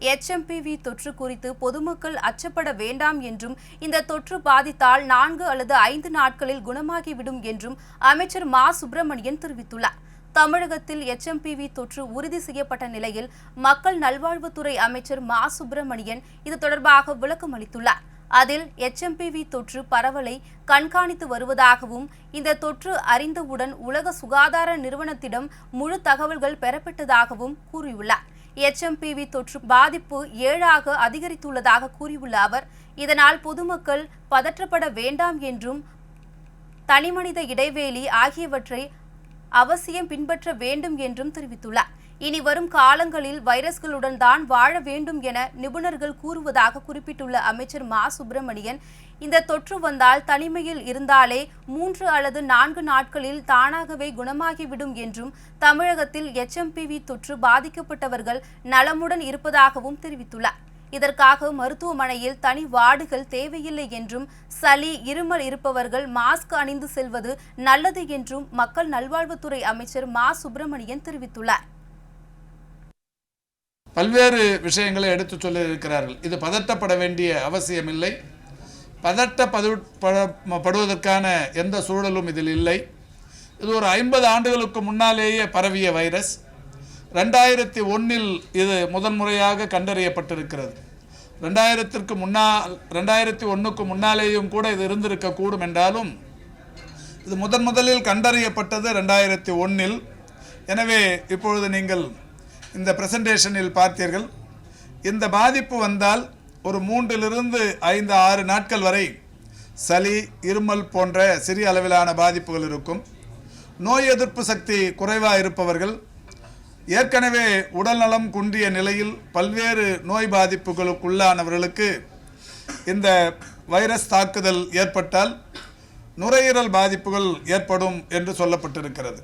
HMPV தொற்று குறித்து பொதுமக்கள் அச்சப்பட வேண்டாம் என்றும் இந்த தொற்று பாதித்தால் நான்கு அல்லது ஐந்து நாட்களில் குணமாகிவிடும் என்றும் அமைச்சர் மா. சுப்பிரமணியன் தெரிவித்துள்ளார். தமிழகத்தில் எச்எம்பிவி தொற்று உறுதி செய்யப்பட்ட நிலையில் மக்கள் நல்வாழ்வுத்துறை அமைச்சர் மா. சுப்பிரமணியன் இது தொடர்பாக விளக்கம் அளித்துள்ளார். அதில் எச்எம்பிவி தொற்று பரவலை கண்காணித்து வருவதாகவும் இந்த தொற்று அறிந்தவுடன் உலக சுகாதார நிறுவனத்திடம் முழு தகவல்கள் பெறப்பட்டதாகவும் கூறியுள்ளார். எச்எம்பிவி தொற்று பாதிப்பு ஏழாக அதிகரித்துள்ளதாக கூறியுள்ள அவர் இதனால் பொதுமக்கள் பதற்றப்பட வேண்டாம் என்றும் தனிமனித இடைவெளி ஆகியவற்றை அவசியம் பின்பற்ற வேண்டும் என்றும் தெரிவித்துள்ளார். இனி வரும் காலங்களில் வைரஸ்களுடன் தான் வாழ வேண்டும் என நிபுணர்கள் கூறுவதாக குறிப்பிட்டுள்ள அமைச்சர் மா. சுப்பிரமணியன் இந்த தொற்று வந்தால் தனிமையில் இருந்தாலே மூன்று அல்லது நான்கு நாட்களில் தானாகவே குணமாகிவிடும் என்றும் தமிழகத்தில் எச்எம்பிவி தொற்று பாதிக்கப்பட்டவர்கள் நலமுடன் இருப்பதாகவும் தெரிவித்துள்ளார். இதற்காக மருத்துவமனையில் தனி வார்டுகள் தேவையில்லை என்றும் சளி இருமல் இருப்பவர்கள் மாஸ்க் அணிந்து செல்வது நல்லது என்றும் மக்கள் நல்வாழ்வுத்துறை அமைச்சர் மா. சுப்பிரமணியன் தெரிவித்துள்ளார். பல்வேறு விஷயங்களை எடுத்து சொல்லியிருக்கிறார்கள். இது பதட்டப்பட வேண்டிய அவசியமில்லை. பதட்டப்படு பட- படுவதற்கான எந்த சூழலும் இதில் இல்லை. இது ஒரு ஐம்பது ஆண்டுகளுக்கு முன்னாலேயே பரவிய வைரஸ். ரெண்டாயிரத்தி ஒன்றில் இது முதன்முறையாக கண்டறியப்பட்டிருக்கிறது. ரெண்டாயிரத்திற்கு முன்னால் ரெண்டாயிரத்தி ஒன்றுக்கு முன்னாலேயும் கூட இது இருந்திருக்கக்கூடும் என்றாலும் இது முதன் முதலில் கண்டறியப்பட்டது ரெண்டாயிரத்தி ஒன்றில் எனவே இப்பொழுது நீங்கள் இந்த ப்ரெசன்டேஷனில் பார்த்தீர்கள். இந்த பாதிப்பு வந்தால் ஒரு மூன்றிலிருந்து ஐந்து ஆறு நாட்கள் வரை சளி இருமல் போன்ற சிறிய அளவிலான பாதிப்புகள் இருக்கும். நோய் எதிர்ப்பு சக்தி குறைவாக இருப்பவர்கள் ஏற்கனவே உடல்நலம் குன்றிய நிலையில் பல்வேறு நோய் பாதிப்புகளுக்குள்ளானவர்களுக்கு இந்த வைரஸ் தாக்குதல் ஏற்பட்டால் நுரையீரல் பாதிப்புகள் ஏற்படும் என்று சொல்லப்பட்டிருக்கிறது.